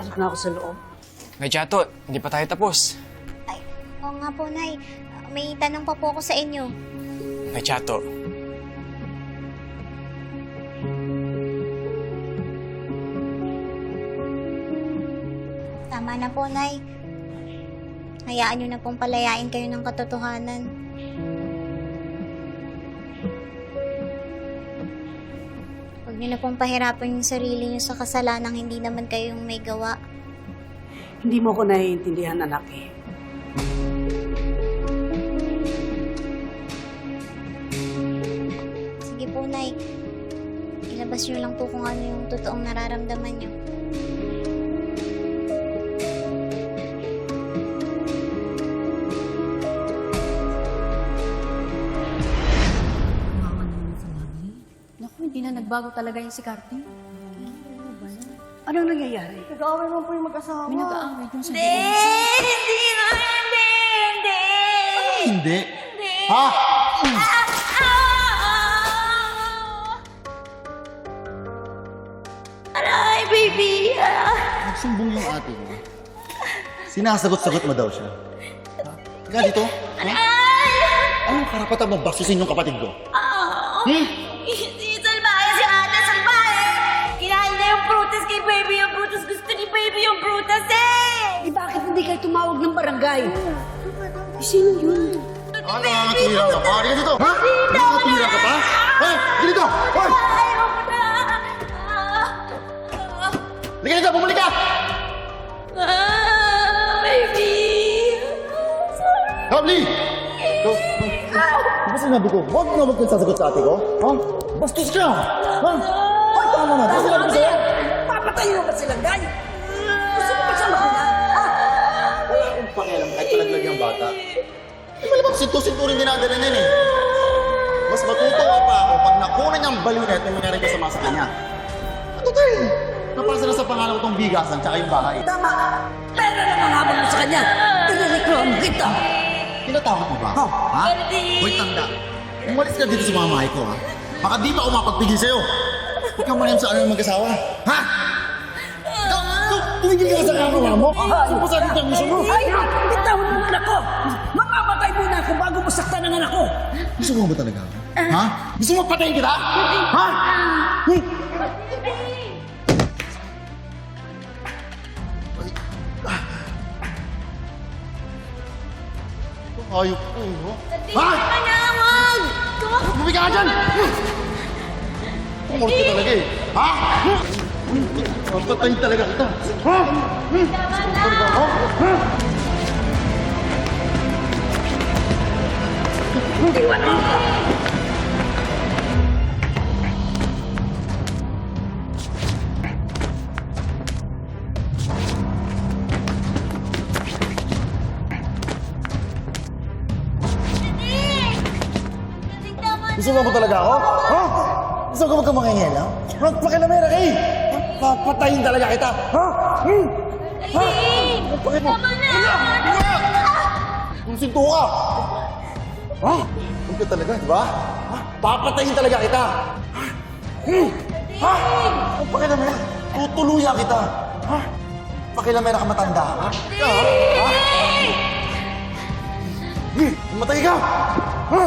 Papasok na ako sa loob. May Chato, hindi pa tayo tapos. Ay, oo nga po, Nay. May tanong pa po ako sa inyo. May Chato, Tama na po, Nay. Hayaan nyo na pong palayain kayo ng katotohanan. Huwag nyo na pong pahirapan yung sarili nyo sa kasalanang hindi naman kayong may gawa. Hindi mo ko naiintindihan, anak eh. Sige po, Nay. Ilabas nyo lang po kung ano yung totoong nararamdaman nyo. Nagbago talaga yung si Carty. Anong nangyayari? May nag-aaway dun sa Hindi. Ha? Aray, baby! Nagsumbong yung ate ko. Sinasagot-sagot mo daw siya. Ha? Teka dito. Ha? Anong karapatan mo basusin yung kapatid ko? Hmm? Tumawag ng barangay? Eh, sino yun? Ano nga tira ka pa? Halika dito! Ha? Ano nga tira ka pa? Halika dito! Hoy! Ayaw ko na! Halika dito! Bumalik ka! Ah, baby! Lovely! Ikaw, Di ba sinabi ko, huwag na huwag kang sasagot sa ate ko? Ha? Bastos ka! Ha? Ay, tama na! Di ba sinabi ko sa'yo? Papatayin mo ba silang gay? Gusto mo ba siya makina? Akong pakialam kahit palaglag yung bata. Eh, malamang sinto-sinto rin dinadala na yun eh. Mas matutuwa pa ako pag nakuha niyang balunet na mangyari kasama sa kanya. Ano tayo? Napasa na sa pangalan ko tong bigasan tsaka yung bahay. Tama! Pera lang ang habang mo sa kanya! Inireklamo kita! Tinatawag mo ba? Ha? Hoy, tanda. Umalis ka dito sa mamahay ko, ha? Baka di pa ako mapagpigil sa'yo. Huwag kang mangyam sa ano mag-asawa. Ha? Tumigil ka sa kakawa mo. Saan pa sa akin ang gusto mo? Ay! Bitawan mo anak ko! Mamamatay muna ako bago masaktan ang anak ko! Gusto mo ba talaga? ako? Ha? Gusto mo patayin kita? Ha? Hmm? Ayop ko, no? Ha? Manawag! Bumili ka dyan! Kumulot ka talaga eh. Ha? Papatayin talaga kita. Ha? Hmm? Talaga ako? Ha? Gusto mo ba talaga ako? Ha? Gusto ko ba mangingil, ha? Magpakilamera ka eh! Papatayin talaga kita! Ha? Hmm? Ha? Magpakit mo! Ano? Kung sinto ka! Ha? Huwag ka talaga, di ba? Ha? Papatayin talaga kita! Ha? Hmm? Ha? Magpakilamera! Tutuluyan kita! Ha? Pakilamera ka matanda, ha? Ha? Ha? Hmm? Matay ka! Ha?